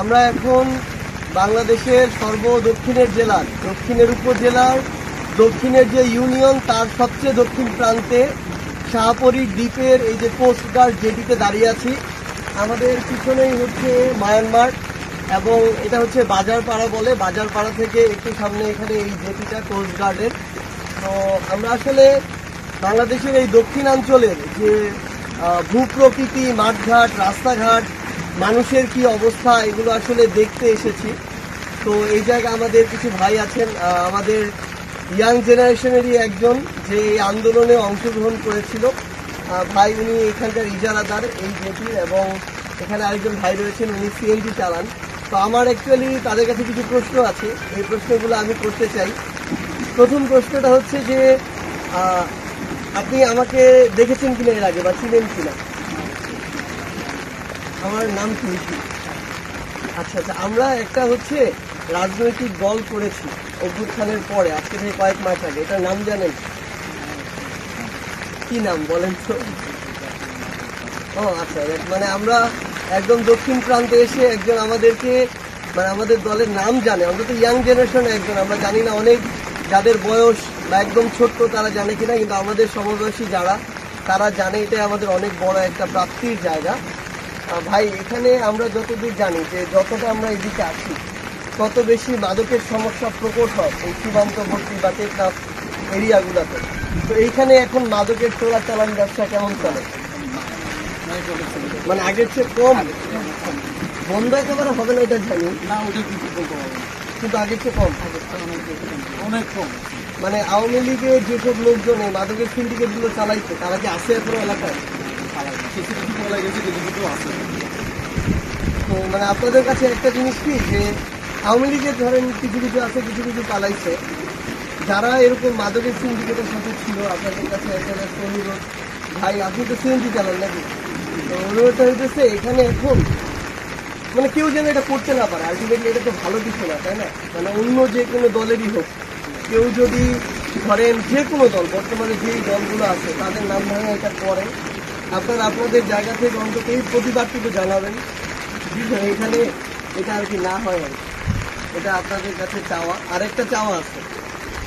আমরা এখন বাংলাদেশের সর্ব দক্ষিণের জেলার দক্ষিণের উপজেলার দক্ষিণের যে ইউনিয়ন, তার সবচেয়ে দক্ষিণ প্রান্তে শাহপরি দ্বীপের এই যে কোস্টগার্ড জেটিতে দাঁড়িয়ে আছি। আমাদের পিছনেই হচ্ছে মায়ানমার এবং এটা হচ্ছে বাজারপাড়া বলে। বাজারপাড়া থেকে একটু সামনে এখানে এই জেটিটা কোস্টগার্ডের তো আমরা আসলে বাংলাদেশের এই দক্ষিণাঞ্চলের যে ভূপ্রকৃতি, মাঠঘাট, রাস্তাঘাট মানুষের কি অবস্থা, এগুলো আসলে দেখতে এসেছি। তো এই জায়গায় আমাদের কিছু ভাই আছেন আমাদের ইয়াং জেনারেশনেরই একজন যে এই আন্দোলনে অংশগ্রহণ করেছিল। ভাই উনি এখানকার ইজারাদার, এই জেটির এবং এখানে আরেকজন ভাই রয়েছেন, উনি সিএনজি চালান। তো আমার অ্যাকচুয়ালি তাদের কাছে কিছু প্রশ্ন আছে, এই প্রশ্নগুলো আমি করতে চাই। প্রথম প্রশ্নটা হচ্ছে যে আপনি আমাকে দেখেছেন কিনা এর আগে বা চিনেন কিনা? আমার নাম শুনেছি আচ্ছা আচ্ছা আমরা একটা হচ্ছে রাজনৈতিক দল করেছি অভ্যুত্থানের পরে, আজকে থেকে কয়েক মাস আগে। এটার নাম জানেন? কি নাম বলেন তো? ও আচ্ছা মানে আমরা একদম দক্ষিণ প্রান্তে এসে একজন আমাদেরকে মানে আমাদের দলের নাম জানে। অন্তত ইয়াং জেনারেশন একজন, আমরা জানি না অনেক যাদের বয়স বা একদম ছোট্ট তারা জানে কিনা, কিন্তু আমাদের সমবয়সী যারা, তারা জানে এটাই আমাদের অনেক বড় একটা প্রাপ্তির জায়গা। ভাই এখানে আমরা যতদূর জানি যে যতটা আমরা এদিকে আসি তত বেশি মাদকের সমস্যা প্রকট হয় এই সীমান্তবর্তী বা টেকনাফ এরিয়াগুলোতে। তো এইখানে এখন মাদকের চোরা চালান ব্যবসা কেমন চলে? মানে আগের চেয়ে কম? বন্ধ একেবারে হবে না এটা জানি। না ওটা কিছু বলতে কিন্তু আগের চেয়ে কম? অনেক কম। মানে আওয়ামী লীগের যেসব লোকজন এই মাদকের সিন্ডিকেটগুলো চালাইছে তারা কি আছে এখনও এলাকায়? গেছে আছে তো মানে আপনাদের কাছে একটা জিনিস কি, যে আওয়ামী লীগের ধরেন কিছু কিছু আছে, কিছু কিছু পালাইছে। যারা এরকম মাদকের সিন্ডিকেটের সাথে ছিল, আপনাদের কাছে ভাই, আপনি তো সিএনজি চালান নাকি? তো অনুরোধটা হইতেছে, এখানে এখন মানে কেউ যেন এটা করতে না পারে। আলটিমেটলি এটা তো ভালো কিছু না, তাই না? মানে অন্য যে কোনো দলেরই হোক, কেউ যদি ধরেন যে কোনো দল, বর্তমানে যেই দলগুলো আছে, তাদের নাম ভাঙা এটা করে। আপনারা আপনাদের জায়গা থেকে অন্তত এই প্রতিবাদটুকু জানাবেন। এখানে এটা আর কি না হয় আর এটা আপনাদের কাছে চাওয়া। আরেকটা চাওয়া আছে।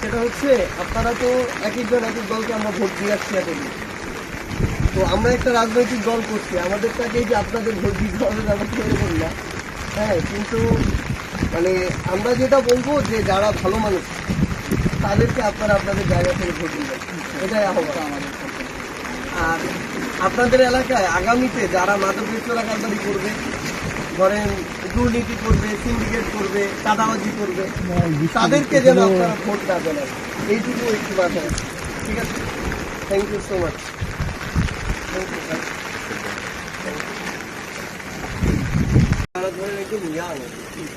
সেটা হচ্ছে, আপনারা তো এক একজন এক এক দলকে আমরা ভোট দিয়ে আসছি এতদিন। তো আমরা একটা রাজনৈতিক দল করছি। আমাদের তাকে যে আপনাদের ভোট দিতে হবে এরকম না। হ্যাঁ কিন্তু মানে আমরা যেটা বলব যে যারা ভালো মানুষ, তাদেরকে আপনারা আপনাদের জায়গা থেকে ভোট দিবেন। এটাই আহ্বান। আমাদের। আর আপনাদের এলাকায় আগামীতে যারা মাদকের চোরাকারবারি করবে, ধরেন দুর্নীতি করবে সিন্ডিকেট করবে, চাঁদাবাজি করবে, তাদেরকে যেন আপনারা ভোট না দেন। এইটুকু একটু মাথায় ঠিক আছে? Thank you so much thank you ধরেন একদম ইয়াং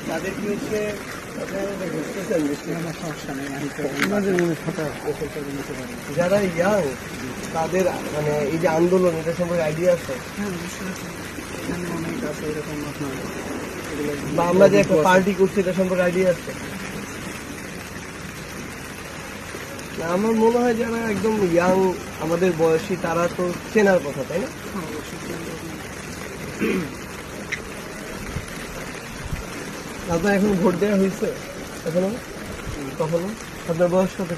তাদের কি হচ্ছে যারা ইয়াং তাদের মানে এই যে আন্দোলন এটা সম্পর্কে আইডিয়া আছে? বা আমরা যে একটা পার্টি করছি এটা সম্পর্কে আইডিয়া আছে? আমার মনে হয় যারা একদম ইয়াং আমাদের বয়সী, তারা তো চেনার কথা, তাই না। আপনার এখন ভোট দেওয়া হয়েছে এখনও? কখনো? আপনার বয়স কত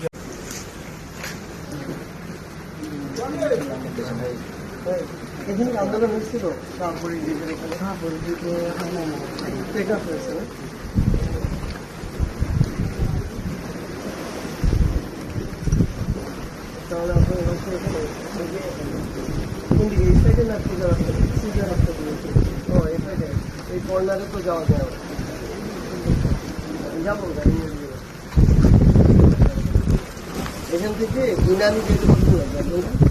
এখানে আন্দোলন হচ্ছিল তারপরে নিজের হ্যাঁ পরিচিত হয় না আপ হয়েছে তাহলে আপনার সাইডে না এই সাইডে এই কর্নারে তো যাওয়া যায়। এখান থেকে ইনানি যেতে আপনার?